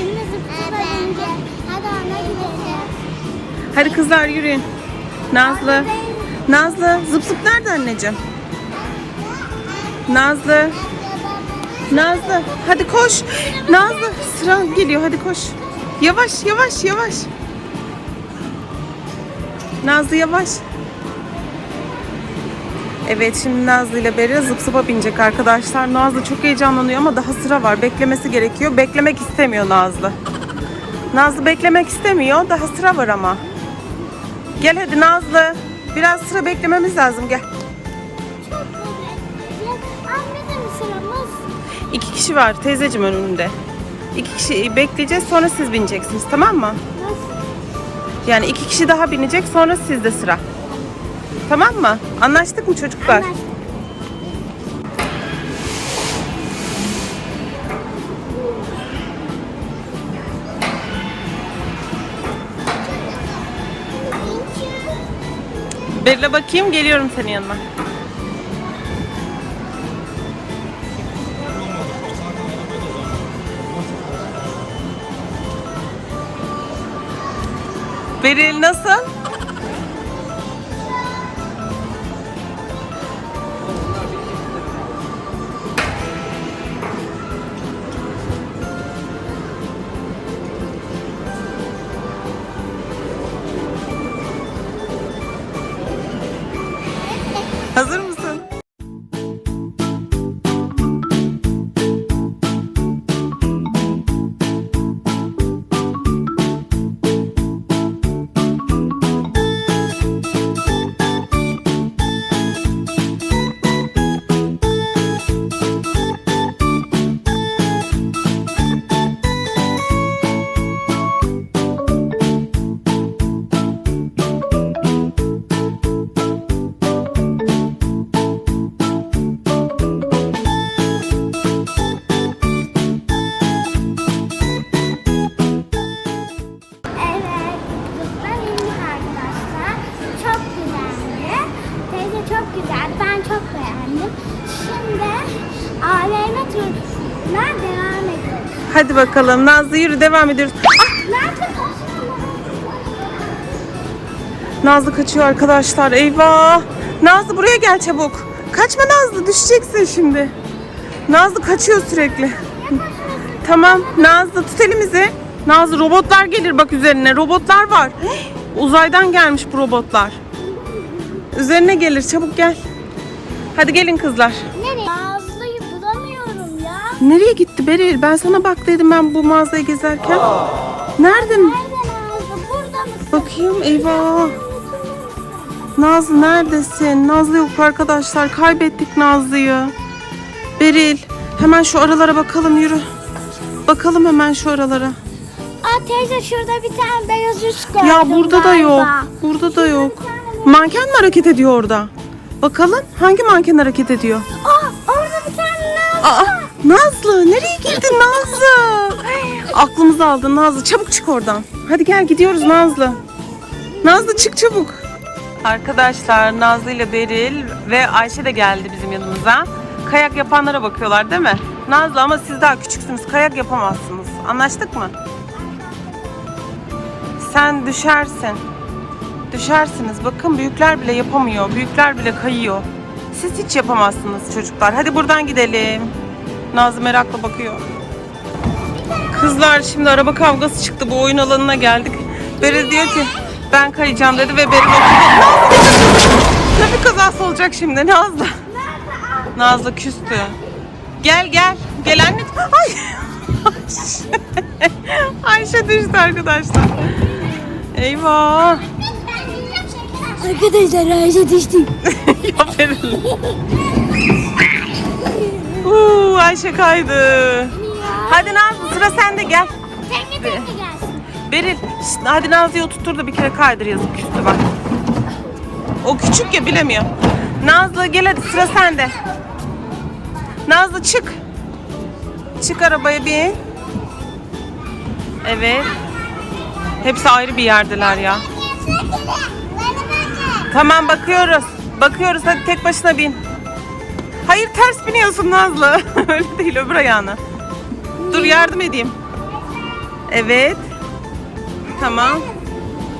Şimdi bineceğiz. Hadi ona gidelim. Hadi kızlar yürüyün. Nazlı. Nazlı zıp zıp nerede anneciğim? Nazlı. Nazlı hadi koş. Nazlı sıra geliyor hadi koş. Yavaş yavaş yavaş. Nazlı yavaş. Evet şimdi Nazlı ile Beril zıp zıpa binecek arkadaşlar. Nazlı çok heyecanlanıyor ama daha sıra var. Beklemesi gerekiyor. Beklemek istemiyor Nazlı. Nazlı beklemek istemiyor. Daha sıra var ama. Gel hadi Nazlı. Biraz sıra beklememiz lazım gel. İki kişi var teyzeciğim önünde. İki kişi bekleyeceğiz sonra siz bineceksiniz tamam mı? Nasıl? Yani iki kişi daha binecek sonra sizde sıra. Tamam mı? Anlaştık mı çocuklar? Anlaştık. Beril'e bakayım geliyorum senin yanına. Beril nasıl? Hazır mısın? Hadi bakalım Nazlı yürü devam ediyoruz. Koşuyorlar? Nazlı kaçıyor arkadaşlar. Eyvah. Nazlı buraya gel çabuk. Kaçma Nazlı düşeceksin şimdi. Nazlı kaçıyor sürekli. Tamam Nazlı tut elimizi. Nazlı robotlar gelir bak üzerine. Robotlar var. Uzaydan gelmiş bu robotlar. Üzerine gelir çabuk gel. Hadi gelin kızlar. Nereye? Nereye gitti Beril? Ben sana bak dedim ben bu mağazayı gezerken. Nerede? Nerede Nazlı? Burada mısın? Bakayım eyvah. Nazlı neredesin? Nazlı yok arkadaşlar. Kaybettik Nazlı'yı. Beril hemen şu aralara bakalım yürü. Bakalım hemen şu aralara. Aa teyze şurada bir tane beyaz üst gördüm Ya burada da yok. Burada da yok. Manken mi hareket ediyor orada? Bakalım hangi manken hareket ediyor? Aa orada bir tane Nazlı. Aa, Nazlı nereye girdin Nazlı? Aklımızı aldın Nazlı çabuk çık oradan. Hadi gel gidiyoruz Nazlı. Nazlı çık çabuk. Arkadaşlar Nazlı ile Beril ve Ayşe de geldi bizim yanımıza. Kayak yapanlara bakıyorlar değil mi? Nazlı ama siz daha küçüksünüz. Kayak yapamazsınız. Anlaştık mı? Sen düşersin. Düşersiniz. Bakın büyükler bile yapamıyor. Büyükler bile kayıyor. Siz hiç yapamazsınız çocuklar. Hadi buradan gidelim. Nazlı merakla bakıyor. Kızlar şimdi araba kavgası çıktı. Bu oyun alanına geldik. Beril diyor ki ben kayacağım dedi ve Beril. Nazlı Trafik kazası olacak şimdi Nazlı. Nazlı küstü. Gel gel. Gel anne. Ay. Ayşe. Ayşe düştü arkadaşlar. Eyvah. Arkadaşlar Ayşe düştü. ya Beril. Uuu Ayşe kaydı. Hadi Nazlı sıra sende gel. Tekne tekne gelsin. Beril şşt, hadi Nazlı'yı oturtur da bir kere kaydır yazık küstü bak. O küçük ya bilemiyor. Nazlı gel hadi sıra sende. Nazlı çık. Çık arabaya bin. Evet. Hepsi ayrı bir yerdeler ya. Tamam bakıyoruz. Bakıyoruz hadi tek başına bin. Hayır ters biniyorsun Nazlı. Öyle değil öbür ayağına. Dur yardım edeyim. Evet. Tamam.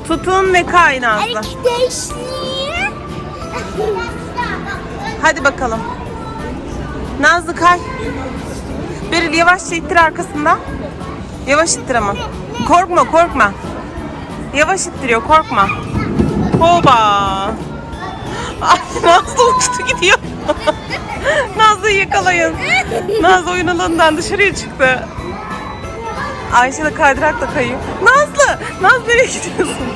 Tutun ve kay Nazlı. Arkadaşlar. Hadi bakalım. Nazlı kay. Beril yavaşça ittir arkasından. Yavaş ittir ama. Korkma korkma. Yavaş ittiriyor korkma. Hoba. Ay Nazlı uçtu gidiyor. Nazlı'yı yakalayın. Nazlı oyun alanından dışarıya çıktı. Ayşe de kaydırakla kayıyor. Nazlı! Nazlı nereye gidiyorsun?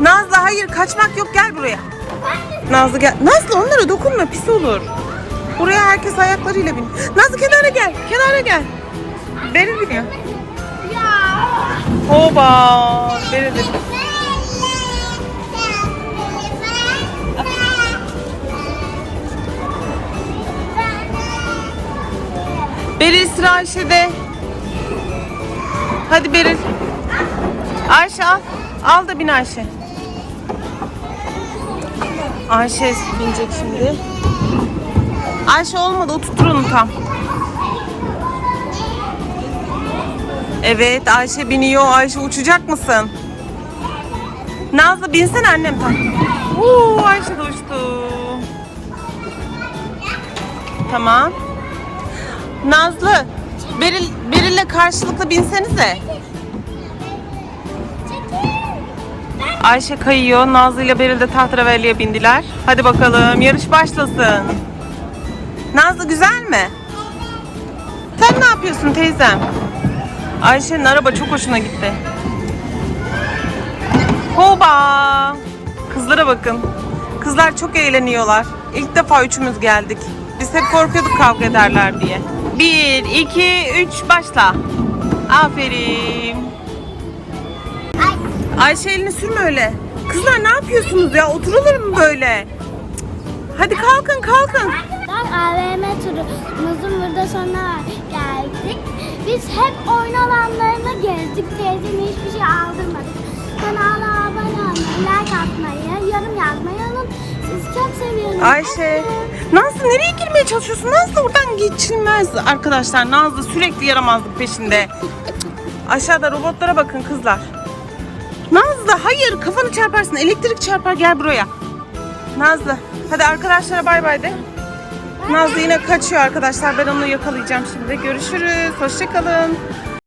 Nazlı hayır kaçmak yok gel buraya. Nazlı gel. Nazlı onlara dokunma pis olur. Buraya herkes ayaklarıyla bin. Nazlı kenara gel. Kenara gel. Beril biniyor. Ya. Hoba. Beril de. Beril sıra Ayşe'de. Hadi Beril. Ayşe al. Al da bin Ayşe. Ayşe binecek şimdi. Ayşe olmadı oturtur onu tam. Evet Ayşe biniyor. Ayşe uçacak mısın? Nazlı binsene annem tam. Uuu Ayşe de uçtu. Tamam. Nazlı, Beril, Beril'le karşılıklı binsenize. Ayşe kayıyor. Nazlı ile Beril de tahterevalliye bindiler. Hadi bakalım yarış başlasın. Nazlı güzel mi? Sen ne yapıyorsun teyzem? Ayşe'nin araba çok hoşuna gitti. Hoba! Kızlara bakın. Kızlar çok eğleniyorlar. İlk defa üçümüz geldik. Biz hep korkuyorduk kavga ederler diye. Bir, iki, üç, başla. Aferin. Ay. Ayşe elini sürme öyle. Kızlar ne yapıyorsunuz ya? Oturulur mu böyle? Hadi kalkın kalkın. Ben AVM turumuzun burada sonuna geldik. Biz hep oyun alanlarına gezdik. Teyzeme hiçbir şey aldırmadık. Kanala abone olmayı, like atmayı, yorum yazmayı unutmayın. Sizi çok seviyorum. Ayşe. Nazlı nereye girmeye çalışıyorsun? Nazlı oradan geçilmez. Arkadaşlar Nazlı sürekli yaramazlık peşinde. Aşağıda robotlara bakın kızlar. Nazlı hayır kafanı çarparsın. Elektrik çarpar gel buraya. Nazlı hadi arkadaşlara bay bay de. Nazlı yine kaçıyor arkadaşlar. Ben onu yakalayacağım şimdi. Görüşürüz. Hoşçakalın.